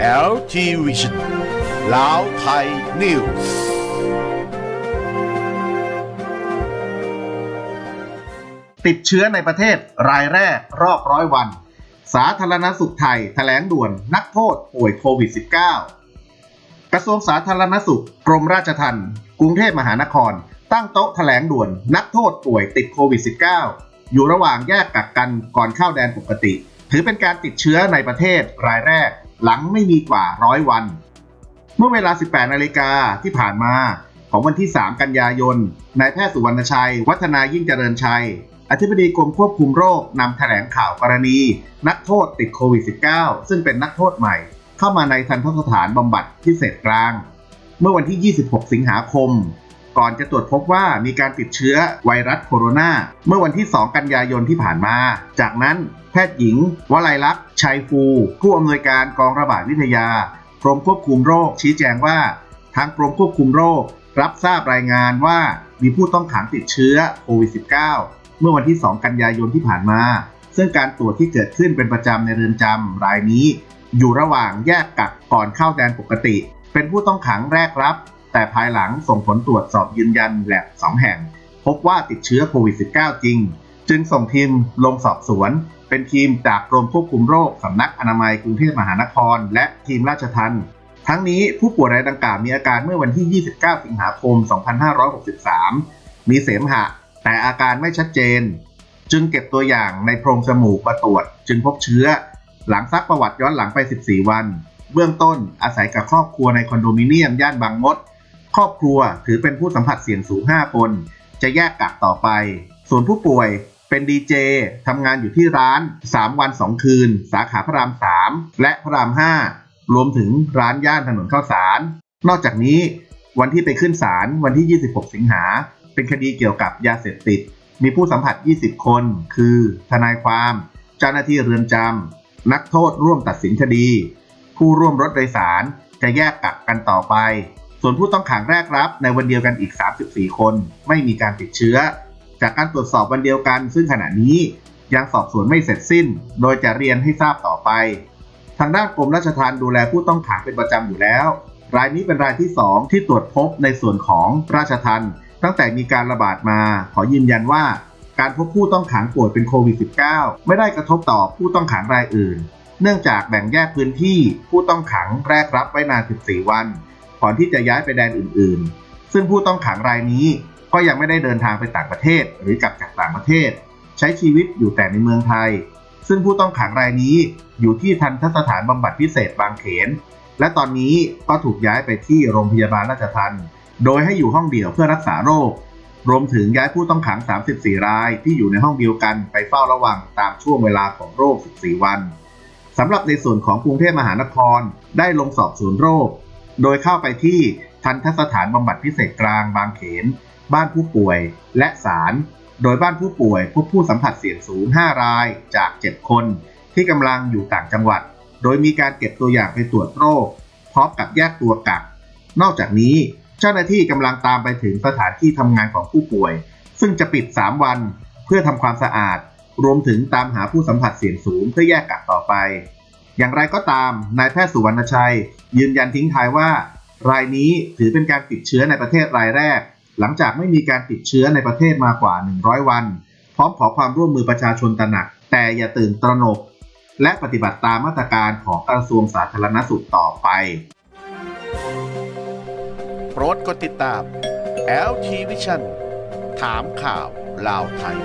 LG Vision ลาวไทยนิวส์ติดเชื้อในประเทศรายแรกรอบร้อยวัน สาธารณสุขไทย แถลงด่วนนักโทษป่วยโควิด -19 กระทรวงสาธารณสุข กรมราชทัณฑ์กรุงเทพมหานคร ตั้งโต๊ะแถลงด่วนนักโทษป่วยติดโควิด -19 อยู่ระหว่างแยกกักกันก่อนเข้าแดนปกติ ถือเป็นการติดเชื้อในประเทศรายแรก หลังไม่มีกว่าร้อยวัน เมื่อเวลา 18 นาฬิกาที่ผ่านมาของวันที่ 3 กันยายน นายแพทย์สุวรรณชัย วัฒนายิ่งเจริญชัย อธิบดีกรมควบคุมโรคนำแถลงข่าวกรณี นักโทษติดโควิด -19 ซึ่งเป็นนักโทษใหม่ เข้ามาในทันทสถานบำบัดพิเศษกลาง เมื่อวันที่ 26 สิงหาคม ก่อนจะตรวจพบว่ามีการติดเชื้อไวรัสโคโรนาเมื่อวันที่ 2 กันยายนที่ผ่านมา จากนั้นแพทย์หญิง วลัยลักษณ์ชัยฟู ผู้อำนวยการกองระบาดวิทยากรมควบคุมโรค ชี้แจงว่า ทางกรมควบคุมโรค รับทราบรายงานว่ามีผู้ต้องขังติดเชื้อโควิด -19 เมื่อวันที่ 2 กันยายนที่ผ่านมา ซึ่งการตรวจที่เกิดขึ้นเป็นประจำในเรือนจำรายนี้ อยู่ระหว่างแยกกักก่อนเข้าแดนปกติ เป็นผู้ต้องขังแรกรับ แต่ภายหลังส่งผลตรวจสอบยืนยันแลบ2แห่ง พบว่าติดเชื้อโควิด -19 จริง จึงส่งทีมลงสอบสวน เป็นทีมจากกรมควบคุมโรคสำนักอนามัยกรุงเทพมหานคร และทีมราชทัณฑ์ทั้งนี้ผู้ป่วยรายดังกล่าวมีอาการเมื่อวันที่ 29 สิงหาคม 2563 มีเสมหะ แต่อาการไม่ชัดเจน จึงเก็บตัวอย่างในโพรงจมูกมาตรวจ จึงพบเชื้อ หลังซักประวัติย้อนหลังไป 14 วัน เบื้องต้นอาศัยกับครอบครัวในคอนโดมิเนียมย่านบางมด ครอบครัวถือเป็นผู้สัมผัสเสี่ยงสูง 5 คน จะแยกกักต่อไป ส่วนผู้ป่วยเป็นดีเจทำงานอยู่ที่ร้าน 3 วัน 2 คืน สาขาพระราม 3 และพระราม 5 รวมถึงร้านย่านถนนข้าวสาร นอกจากนี้วันที่ไปขึ้นศาลวันที่ 26 สิงหา เป็นคดีเกี่ยวกับยาเสพติด มีผู้สัมผัส 20 คน คือ ทนายความ เจ้าหน้าที่เรือนจำนักโทษร่วมตัดสินคดี ผู้ร่วมรถโดยสารจะแยกกักกันต่อไป ส่วนผู้ต้องขังแรกรับในวันเดียวกันอีก 34 คน ไม่มีการติดเชื้อ จากการตรวจสอบวันเดียวกัน ซึ่งขณะนี้ยังสอบสวนไม่เสร็จสิ้น โดยจะเรียนให้ทราบต่อไป ทางด้านกรมราชทัณฑ์ดูแลผู้ต้องขังเป็นประจำอยู่แล้ว รายนี้เป็นรายที่ 2 ที่ตรวจพบในส่วนของราชทัณฑ์ตั้งแต่มีการระบาดมา ขอยืนยันว่า การพบผู้ต้องขังป่วยเป็นโควิด -19 ไม่ได้กระทบต่อผู้ต้องขังรายอื่น เนื่องจากแบ่งแยกพื้นที่ผู้ต้องขังแรกรับไว้นาน 14 วัน ก่อนที่จะย้ายไปแดนอื่นๆ ซึ่งผู้ต้องขังรายนี้ก็ยังไม่ได้เดินทางไปต่างประเทศหรือกลับจากต่างประเทศ ใช้ชีวิตอยู่แต่ในเมืองไทย ซึ่งผู้ต้องขังรายนี้อยู่ที่ทันทสถานบำบัดพิเศษบางเขน และตอนนี้ก็ถูกย้ายไปที่โรงพยาบาลราชทัณฑ์โดยให้อยู่ห้องเดี่ยวเพื่อรักษาโรค รวมถึงย้ายผู้ต้องขัง 34 รายที่อยู่ในห้องเดียวกันไปเฝ้าระวังตามช่วงเวลาของโรค 14 วันสำหรับในส่วนของกรุงเทพมหานครได้ลงสอบสวนโรค โดยเข้าไปที่ทันทสถานบำบัดพิเศษกลางบางเขน บ้านผู้ป่วยและศาลโดยบ้านผู้ป่วยพบผู้สัมผัสเสี่ยงสูง 5 รายจาก 7 คน ที่กำลังอยู่ต่างจังหวัด โดยมีการเก็บตัวอย่างไปตรวจโรค พร้อมกับแยกตัวกัก นอกจากนี้เจ้าหน้าที่กำลังตามไปถึงสถานที่ทำงานของผู้ป่วย ซึ่งจะปิด 3 วันเพื่อทำความสะอาด รวมถึงตามหาผู้สัมผัสเสี่ยงสูงเพื่อแยกกักต่อไป อย่างไรก็ตามนายแพทย์สุวรรณชัย ยืนยันทิ้งท้ายว่า รายนี้ถือเป็นการติดเชื้อในประเทศรายแรก หลังจากไม่มีการติดเชื้อในประเทศมากว่า 100 วัน พร้อมขอความร่วมมือประชาชนตระหนัก แต่อย่าตื่นตระหนก และปฏิบัติตามมาตรการของกระทรวงสาธารณสุขต่อไปโปรดกดติดตาม LG Vision ถามข่าวลาวไทย